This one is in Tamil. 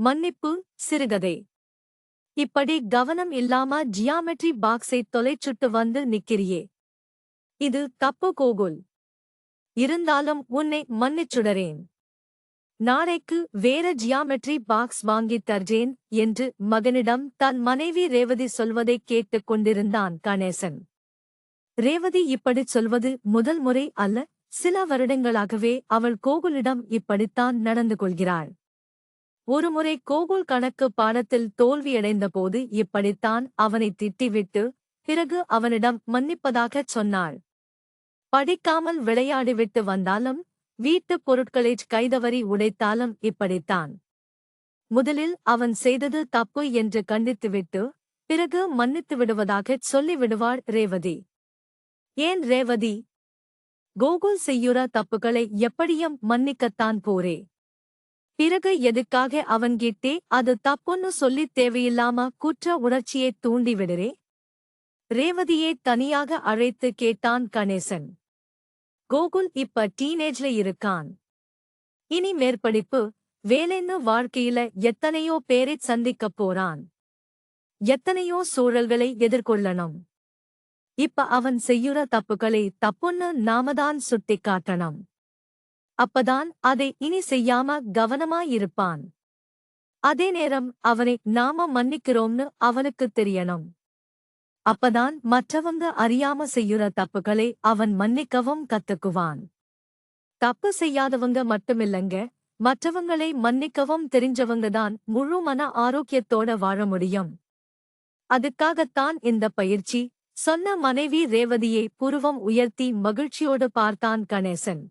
மன்னிப்பு சிறுகதை. இப்படி கவனம் இல்லாம ஜியாமெட்ரி பாக்ஸை தொலைச்சுட்டு வந்து நிக்கிறியே. இது தப்பு கோகுல். இருந்தாலும் உன்னை மன்னிச்சுடறேன். நாளைக்கு வேற ஜியாமெட்ரி பாக்ஸ் வாங்கித் தர்றேன் என்று மகனிடம் தன் மனைவி ரேவதி சொல்வதைக் கேட்டுக் கொண்டிருந்தான் கணேசன். ரேவதி இப்படிச் சொல்வது முதல் முறை அல்ல சில வருடங்களாகவே அவள் கோகுலிடம் இப்படித்தான் நடந்து கொள்கிறாள். ஒருமுறை கோகுல் கணக்கு பாடத்தில் தோல்வியடைந்தபோது இப்படித்தான் அவனை திட்டிவிட்டு பிறகு அவனிடம் மன்னிப்பதாகச் சொன்னாள். படிக்காமல் விளையாடிவிட்டு வந்தாலும் வீட்டுப் பொருட்களைச் கைதவறி உடைத்தாலும் இப்படித்தான். முதலில் அவன் செய்தது தப்பு என்று கண்டித்துவிட்டு பிறகு மன்னித்து விடுவதாகச் சொல்லிவிடுவாள் ரேவதி. ஏன் ரேவதி? கோகுல் செய்யுற தப்புகளை எப்படியும் மன்னிக்கத்தான் போரே பிறகு எதுக்காக அவன்கிட்டே அது தப்புன்னு சொல்லித் தேவையில்லாம குற்ற உணர்ச்சியைத் தூண்டிவிடுறே? ரேவதியை தனியாக அழைத்து கேட்டான் கணேசன். கோகுல் இப்ப டீனேஜ்ல இருக்கான். இனி மேற்படிப்பு வேலைன்னு வாழ்க்கையில எத்தனையோ பேரைச் சந்திக்கப் போறான். எத்தனையோ சூழல்களை எதிர்கொள்ளணும். இப்ப அவன் செய்யுற தப்புகளை தப்புன்னு நாமதான் சுட்டிக் காட்டணும் அப்பதான் அதை இனி செய்யாம கவனமாயிருப்பான். அதே நேரம் அவனை நாம மன்னிக்கிறோம்னு அவனுக்குத் தெரியணும். அப்பதான் மற்றவங்க அறியாம செய்யுற தப்புகளை அவன் மன்னிக்கவும் கத்துக்குவான். தப்பு செய்யாதவங்க மட்டுமில்லங்க மற்றவங்களை மன்னிக்கவும் தெரிஞ்சவங்கதான் முழு மன ஆரோக்கியத்தோட வாழ முடியும். அதுக்காகத்தான் இந்த பயிற்சி சொன்ன மனைவி ரேவதியை புருவம் உயர்த்தி மகிழ்ச்சியோடு பார்த்தான் கணேசன்.